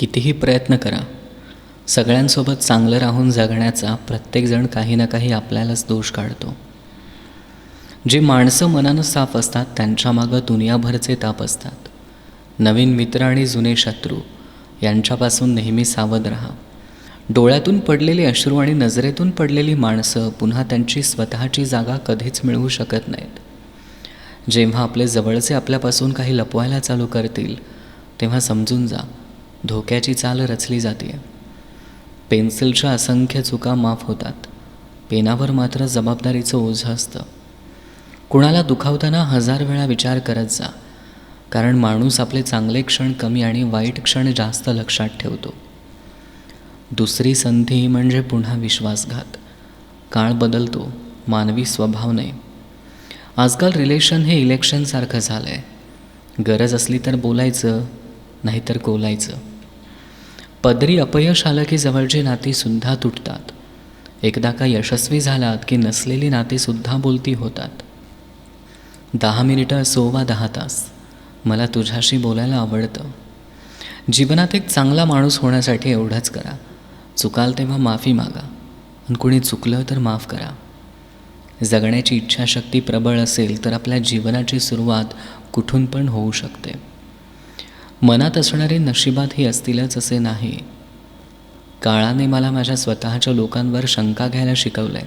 कितीही प्रयत्न करा सगळ्यांसोबत चांगलं राहून जगण्याचा प्रत्येकजण काही ना काही आपल्यालाच दोष काढतो. जी माणसं मनानं साफ असतात त्यांच्या मागं दुनियाभरचे ताप असतात. नवीन मित्र आणि जुने शत्रू यांच्यापासून नेहमी सावध राहा. डोळ्यातून पडलेली अश्रू आणि नजरेतून पडलेली माणसं पुन्हा त्यांची स्वतःची जागा कधीच मिळवू शकत नाहीत. जेव्हा आपले जवळचे आपल्यापासून काही लपवायला चालू करतील तेव्हा समजून जा धोक्याची चाल रचली जाते पेन्सिलच्या असंख्य चुका माफ होतात. पेनावर मात्र जबाबदारीचं ओझं असतं. कुणाला दुखावताना हजार वेळा विचार करत जा. कारण माणूस आपले चांगले क्षण कमी आणि वाईट क्षण जास्त लक्षात ठेवतो. दुसरी संधी म्हणजे पुन्हा विश्वासघात. काळ बदलतो मानवी स्वभाव नाही. आजकाल रिलेशन हे इलेक्शनसारखं झालं आहे गरज असली तर बोलायचं नाहीतर कोलायचं. पदरी अपयश आलं की जवळची नातीसुद्धा तुटतात. एकदा का यशस्वी झालात की नसलेली नातीसुद्धा बोलती होतात. दहा मिनिटं असो वा दहा तास. मला तुझ्याशी बोलायला आवडतं. जीवनात एक चांगला माणूस होण्यासाठी एवढंच करा. चुकाल तेव्हा माफी मागा. आणि कुणी चुकलं तर माफ करा. जगण्याची इच्छाशक्ती प्रबळ असेल तर आपल्या जीवनाची सुरुवात कुठून पण होऊ शकते. मनात असणारे नशिबात ही असतीलच असे नाही. काळाने मला माझ्या स्वतःच्या लोकांवर शंका घ्यायला शिकवलं आहे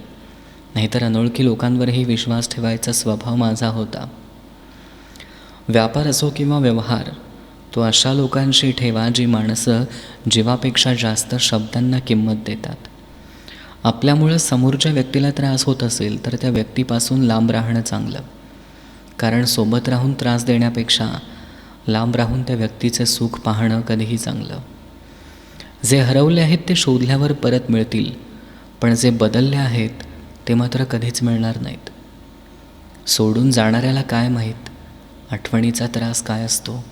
नाहीतर अनोळखी लोकांवरही विश्वास ठेवायचा स्वभाव माझा होता. व्यापार असो किंवा व्यवहार तो अशा लोकांशी ठेवा जी माणसं जीवापेक्षा जास्त शब्दांना किंमत देतात. आपल्यामुळं समोरच्या व्यक्तीला त्रास होत असेल तर त्या व्यक्तीपासून लांब राहणं चांगलं. कारण सोबत राहून त्रास देण्यापेक्षा लांब राहून त्या व्यक्तीचे सुख पाहणं कधीही चांगलं. जे हरवले आहेत ते शोधल्यावर परत मिळतील पण जे बदलले आहेत ते मात्र कधीच मिळणार नाहीत. सोडून जाणाऱ्याला काय माहीत? आठवणीचा त्रास काय असतो?